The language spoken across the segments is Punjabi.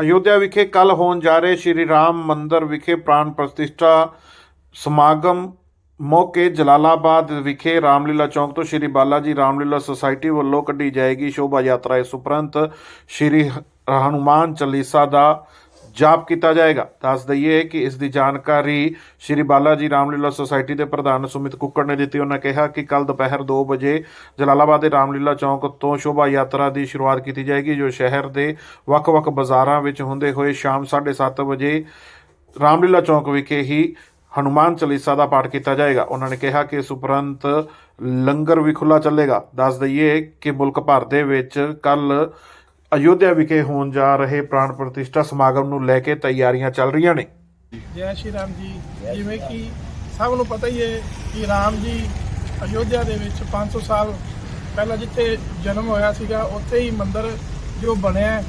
ਅਯੋਧਿਆ ਵਿਖੇ ਕੱਲ ਹੋਣ ਜਾ ਰਹੇ ਸ਼੍ਰੀ ਰਾਮ ਮੰਦਿਰ ਵਿਖੇ ਪ੍ਰਾਣ ਪ੍ਰਤਿਸ਼ਠਾ ਸਮਾਗਮ ਮੌਕੇ ਜਲਾਲਾਬਾਦ ਵਿਖੇ ਰਾਮਲੀਲਾ ਚੌਂਕ ਤੋਂ ਸ਼੍ਰੀ ਬਾਲਾ ਜੀ ਰਾਮਲੀਲਾ ਸੁਸਾਇਟੀ ਵੱਲੋਂ ਕੱਢੀ ਜਾਏਗੀ ਸ਼ੋਭਾ ਯਾਤਰਾ। ਇਸ ਉਪਰੰਤ ਸ਼੍ਰੀ ਹ- ਹਨੂਮਾਨ ਚਾਲੀਸਾ ਦਾ ਜਾਪ ਕੀਤਾ ਜਾਏਗਾ। ਦੱਸ ਦਈਏ ਕਿ ਇਸ ਦੀ ਜਾਣਕਾਰੀ ਸ਼੍ਰੀ ਬਾਲਾ ਜੀ ਰਾਮਲੀਲਾ ਸੁਸਾਇਟੀ ਦੇ ਪ੍ਰਧਾਨ ਸੁਮਿਤ ਕੁੱਕੜ ਨੇ ਦਿੱਤੀ। ਉਹਨਾਂ ਕਿਹਾ ਕਿ ਕੱਲ ਦੁਪਹਿਰ 2 ਵਜੇ ਜਲਾਲਾਬਾਦ ਦੇ ਰਾਮਲੀਲਾ ਚੌਂਕ ਤੋਂ ਸ਼ੋਭਾ ਯਾਤਰਾ ਦੀ ਸ਼ੁਰੂਆਤ ਕੀਤੀ ਜਾਏਗੀ, ਜੋ ਸ਼ਹਿਰ ਦੇ ਵੱਖ-ਵੱਖ ਬਾਜ਼ਾਰਾਂ ਵਿੱਚ ਹੁੰਦੇ ਹੋਏ ਸ਼ਾਮ 7:30 ਵਜੇ ਰਾਮਲੀਲਾ ਚੌਂਕ ਵਿਖੇ ਹੀ ਹਨੂਮਾਨ ਚਾਲੀਸਾ ਦਾ ਪਾਠ ਕੀਤਾ ਜਾਏਗਾ। ਉਹਨਾਂ ਨੇ ਕਿਹਾ ਕਿ ਇਸ ਉਪਰੰਤ ਲੰਗਰ ਵੀ ਖੁੱਲਾ ਚੱਲੇਗਾ। ਦੱਸ ਦਈਏ ਕਿ ਮੁਲਕ ਭਰ ਦੇ ਵਿੱਚ ਕੱਲ ਅਯੋਧਿਆ ਵਿਖੇ ਹੋਣ ਜਾ ਰਹੇ ਪ੍ਰਾਣ ਪ੍ਰਤਿਸ਼ਠਾ ਸਮਾਗਮ ਨੂੰ ਲੈ ਕੇ ਤਿਆਰੀਆਂ ਚੱਲ ਰਹੀਆਂ ਨੇ। ਜੈ ਸ਼੍ਰੀ ਰਾਮ ਜੀ। ਜਿਵੇਂ ਕਿ ਸਭ ਨੂੰ ਪਤਾ ਹੀ ਹੈ ਕਿ ਰਾਮ ਜੀ ਅਯੋਧਿਆ ਦੇ ਵਿੱਚ 500 ਸਾਲ ਪਹਿਲਾਂ ਜਿੱਥੇ ਜਨਮ ਹੋਇਆ ਸੀਗਾ, ਉੱਥੇ ਹੀ ਮੰਦਿਰ ਜੋ ਬਣਿਆ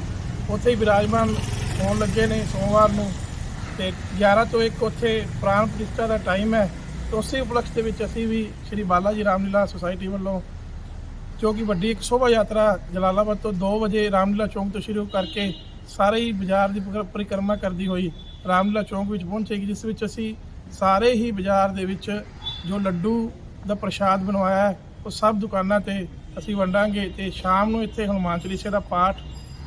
ਉੱਥੇ ਹੀ ਵਿਰਾਜਮਾਨ ਹੋਣ ਲੱਗੇ ਨੇ ਸੋਮਵਾਰ ਨੂੰ। ਤੇ 11 ਤੋਂ 1 ਉੱਥੇ ਪ੍ਰਾਣ ਪ੍ਰਤਿਸ਼ਠਾ ਦਾ ਟਾਈਮ ਹੈ। ਉਸੇ ਉਪਲਕਸ਼ ਦੇ ਵਿੱਚ ਅਸੀਂ ਵੀ ਸ਼੍ਰੀ ਬਾਲਾ ਜੀ ਰਾਮਲੀਲਾ ਸੁਸਾਇਟੀ ਵੱਲੋਂ ਜੋ ਕਿ ਵੱਡੀ ਇੱਕ ਸ਼ੋਭਾ ਯਾਤਰਾ ਜਲਾਲਾਬਾਦ ਤੋਂ 2 ਵਜੇ ਰਾਮਲੀਲਾ ਚੌਂਕ ਤੋਂ ਸ਼ੁਰੂ ਕਰਕੇ ਸਾਰੇ ਹੀ ਬਾਜ਼ਾਰ ਦੀ ਪਰਿ- ਪਰਿਕਰਮਾ ਕਰਦੀ ਹੋਈ ਰਾਮਲੀਲਾ ਚੌਂਕ ਵਿੱਚ ਪਹੁੰਚੇਗੀ ਜਿਸ ਵਿੱਚ ਅਸੀਂ ਸਾਰੇ ਹੀ ਬਾਜ਼ਾਰ ਦੇ ਵਿੱਚ ਜੋ ਲੱਡੂ ਦਾ ਪ੍ਰਸ਼ਾਦ ਬਣਵਾਇਆ ਉਹ ਸਭ ਦੁਕਾਨਾਂ ਤੇ ਅਸੀਂ ਵੰਡਾਂਗੇ ਤੇ ਸ਼ਾਮ ਨੂੰ ਇੱਥੇ ਹਨੂਮਾਨ ਚਾਲੀਸੇ ਦਾ ਪਾਠ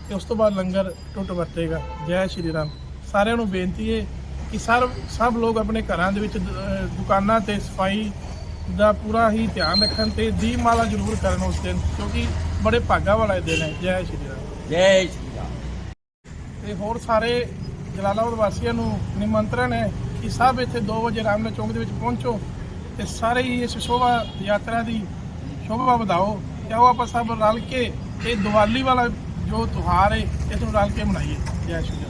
ਤੇ ਉਸ ਤੋਂ ਬਾਅਦ ਲੰਗਰ ਟੁੱਟ ਵਰਤੇਗਾ। ਜੈ ਸ਼੍ਰੀ ਰਾਮ। ਸਾਰਿਆਂ ਨੂੰ ਬੇਨਤੀ ਹੈ ਕਿ ਸਭ ਸਭ ਲੋਕ ਆਪਣੇ ਘਰਾਂ ਦੇ ਵਿੱਚ ਦੁਕਾਨਾਂ ਤੇ ਸਫ਼ਾਈ ਦਾ ਪੂਰਾ ਹੀ ਧਿਆਨ ਰੱਖਣ ਤੇ ਦੀਪਮਾਲਾ ਜ਼ਰੂਰ ਕਰਨ ਉਸ ਦਿਨ ਕਿਉਂਕਿ ਬੜੇ ਭਾਗਾ ਵਾਲਾ ਦਿਨ ਹੈ। ਜੈ ਸ਼੍ਰੀ ਰਾਮ। ਜੈ ਸ਼੍ਰੀ ਰਾਮ। ਤੇ ਹੋਰ ਸਾਰੇ ਜਲਾਲਾਬਾਦ ਵਾਸੀਆਂ ਨੂੰ ਨਿਮੰਤਰਣ ਹੈ ਕਿ ਸਭ ਇੱਥੇ 2 ਵਜੇ ਰਾਮਲਾ ਚੌਂਕ ਦੇ ਵਿੱਚ ਪਹੁੰਚੋ ਤੇ ਸਾਰੇ ਹੀ ਇਸ ਸ਼ੋਭਾ ਯਾਤਰਾ ਦੀ ਸ਼ੋਭਾ ਵਧਾਓ। ਤੇ ਆਓ ਆਪਾਂ ਸਭ ਰਲ ਕੇ ਇਹ ਦੀਵਾਲੀ ਵਾਲਾ ਜੋ ਤਿਉਹਾਰ ਹੈ ਇਸ ਨੂੰ ਰਲ ਕੇ ਮਨਾਈਏ। ਜੈ ਸ਼੍ਰੀ ਰਾਮ।